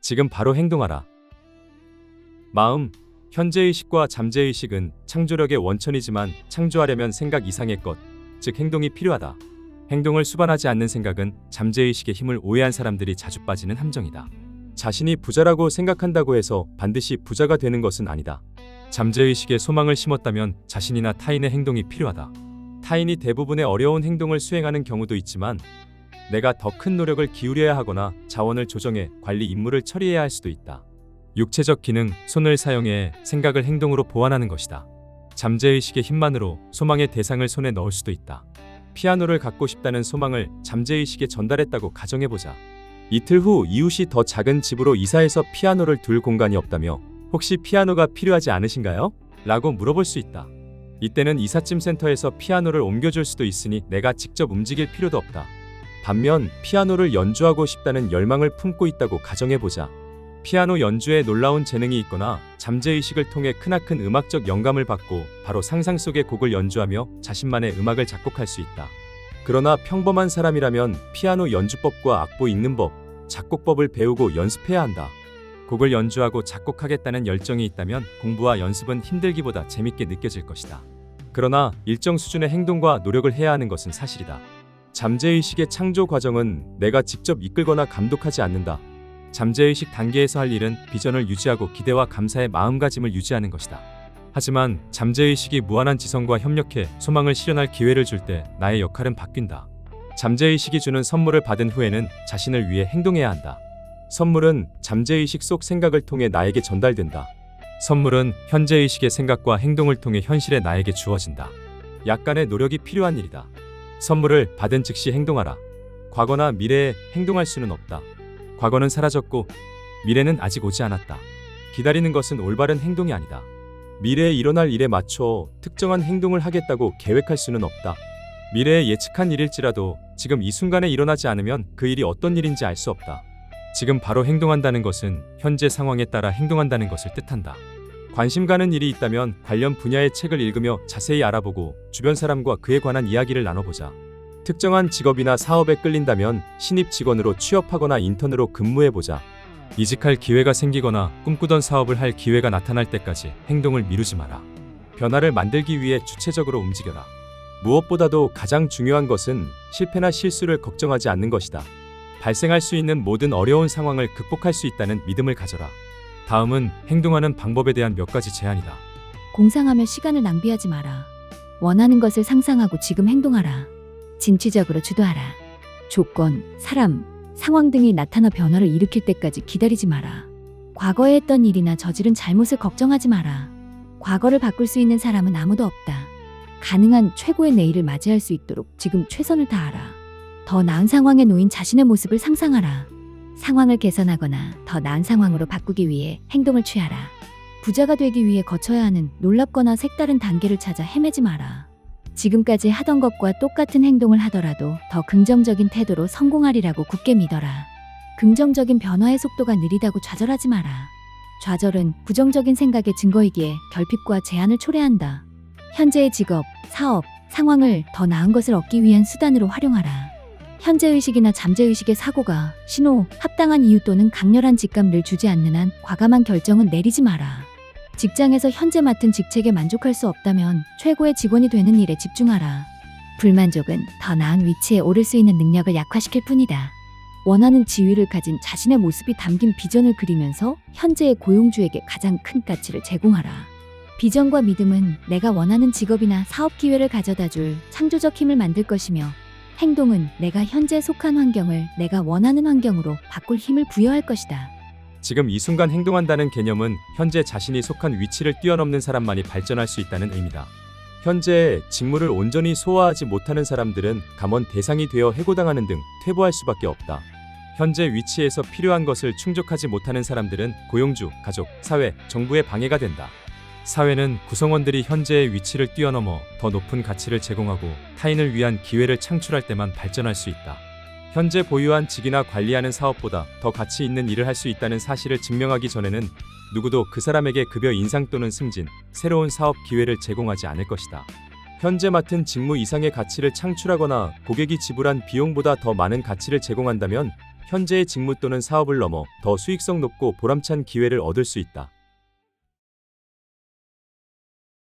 지금 바로 행동하라. 마음, 현재의식과 잠재의식은 창조력의 원천이지만 창조하려면 생각 이상의 것, 즉 행동이 필요하다. 행동을 수반하지 않는 생각은 잠재의식의 힘을 오해한 사람들이 자주 빠지는 함정이다. 자신이 부자라고 생각한다고 해서 반드시 부자가 되는 것은 아니다. 잠재의식에 소망을 심었다면 자신이나 타인의 행동이 필요하다. 타인이 대부분의 어려운 행동을 수행하는 경우도 있지만 내가 더 큰 노력을 기울여야 하거나 자원을 조정해 관리 임무를 처리해야 할 수도 있다. 육체적 기능, 손을 사용해 생각을 행동으로 보완하는 것이다. 잠재의식의 힘만으로 소망의 대상을 손에 넣을 수도 있다. 피아노를 갖고 싶다는 소망을 잠재의식에 전달했다고 가정해보자. 이틀 후 이웃이 더 작은 집으로 이사해서 피아노를 둘 공간이 없다며 혹시 피아노가 필요하지 않으신가요? 라고 물어볼 수 있다. 이때는 이삿짐 센터에서 피아노를 옮겨줄 수도 있으니 내가 직접 움직일 필요도 없다. 반면 피아노를 연주하고 싶다는 열망을 품고 있다고 가정해보자. 피아노 연주에 놀라운 재능이 있거나 잠재의식을 통해 크나큰 음악적 영감을 받고 바로 상상 속의 곡을 연주하며 자신만의 음악을 작곡할 수 있다. 그러나 평범한 사람이라면 피아노 연주법과 악보 읽는 법, 작곡법을 배우고 연습해야 한다. 곡을 연주하고 작곡하겠다는 열정이 있다면 공부와 연습은 힘들기보다 재밌게 느껴질 것이다. 그러나 일정 수준의 행동과 노력을 해야 하는 것은 사실이다. 잠재의식의 창조 과정은 내가 직접 이끌거나 감독하지 않는다. 잠재의식 단계에서 할 일은 비전을 유지하고 기대와 감사의 마음가짐을 유지하는 것이다. 하지만 잠재의식이 무한한 지성과 협력해 소망을 실현할 기회를 줄 때 나의 역할은 바뀐다. 잠재의식이 주는 선물을 받은 후에는 자신을 위해 행동해야 한다. 선물은 잠재의식 속 생각을 통해 나에게 전달된다. 선물은 현재의식의 생각과 행동을 통해 현실의 나에게 주어진다. 약간의 노력이 필요한 일이다. 선물을 받은 즉시 행동하라. 과거나 미래에 행동할 수는 없다. 과거는 사라졌고 미래는 아직 오지 않았다. 기다리는 것은 올바른 행동이 아니다. 미래에 일어날 일에 맞춰 특정한 행동을 하겠다고 계획할 수는 없다. 미래에 예측한 일일지라도 지금 이 순간에 일어나지 않으면 그 일이 어떤 일인지 알 수 없다. 지금 바로 행동한다는 것은 현재 상황에 따라 행동한다는 것을 뜻한다. 관심 가는 일이 있다면 관련 분야의 책을 읽으며 자세히 알아보고 주변 사람과 그에 관한 이야기를 나눠보자. 특정한 직업이나 사업에 끌린다면 신입 직원으로 취업하거나 인턴으로 근무해보자. 이직할 기회가 생기거나 꿈꾸던 사업을 할 기회가 나타날 때까지 행동을 미루지 마라. 변화를 만들기 위해 주체적으로 움직여라. 무엇보다도 가장 중요한 것은 실패나 실수를 걱정하지 않는 것이다. 발생할 수 있는 모든 어려운 상황을 극복할 수 있다는 믿음을 가져라. 다음은 행동하는 방법에 대한 몇 가지 제안이다. 공상하며 시간을 낭비하지 마라. 원하는 것을 상상하고 지금 행동하라. 진취적으로 주도하라. 조건, 사람, 상황 등이 나타나 변화를 일으킬 때까지 기다리지 마라. 과거에 했던 일이나 저지른 잘못을 걱정하지 마라. 과거를 바꿀 수 있는 사람은 아무도 없다. 가능한 최고의 내일을 맞이할 수 있도록 지금 최선을 다하라. 더 나은 상황에 놓인 자신의 모습을 상상하라. 상황을 개선하거나 더 나은 상황으로 바꾸기 위해 행동을 취하라. 부자가 되기 위해 거쳐야 하는 놀랍거나 색다른 단계를 찾아 헤매지 마라. 지금까지 하던 것과 똑같은 행동을 하더라도 더 긍정적인 태도로 성공하리라고 굳게 믿어라. 긍정적인 변화의 속도가 느리다고 좌절하지 마라. 좌절은 부정적인 생각의 증거이기에 결핍과 제한을 초래한다. 현재의 직업, 사업, 상황을 더 나은 것을 얻기 위한 수단으로 활용하라. 현재의식이나 잠재의식의 사고가 신호, 합당한 이유 또는 강렬한 직감을 주지 않는 한 과감한 결정은 내리지 마라. 직장에서 현재 맡은 직책에 만족할 수 없다면 최고의 직원이 되는 일에 집중하라. 불만족은 더 나은 위치에 오를 수 있는 능력을 약화시킬 뿐이다. 원하는 지위를 가진 자신의 모습이 담긴 비전을 그리면서 현재의 고용주에게 가장 큰 가치를 제공하라. 비전과 믿음은 내가 원하는 직업이나 사업 기회를 가져다 줄 창조적 힘을 만들 것이며 행동은 내가 현재 속한 환경을 내가 원하는 환경으로 바꿀 힘을 부여할 것이다. 지금 이 순간 행동한다는 개념은 현재 자신이 속한 위치를 뛰어넘는 사람만이 발전할 수 있다는 의미다. 현재 직무를 온전히 소화하지 못하는 사람들은 감원 대상이 되어 해고당하는 등 퇴보할 수밖에 없다. 현재 위치에서 필요한 것을 충족하지 못하는 사람들은 고용주, 가족, 사회, 정부의 방해가 된다. 사회는 구성원들이 현재의 위치를 뛰어넘어 더 높은 가치를 제공하고 타인을 위한 기회를 창출할 때만 발전할 수 있다. 현재 보유한 직이나 관리하는 사업보다 더 가치 있는 일을 할 수 있다는 사실을 증명하기 전에는 누구도 그 사람에게 급여 인상 또는 승진, 새로운 사업 기회를 제공하지 않을 것이다. 현재 맡은 직무 이상의 가치를 창출하거나 고객이 지불한 비용보다 더 많은 가치를 제공한다면 현재의 직무 또는 사업을 넘어 더 수익성 높고 보람찬 기회를 얻을 수 있다.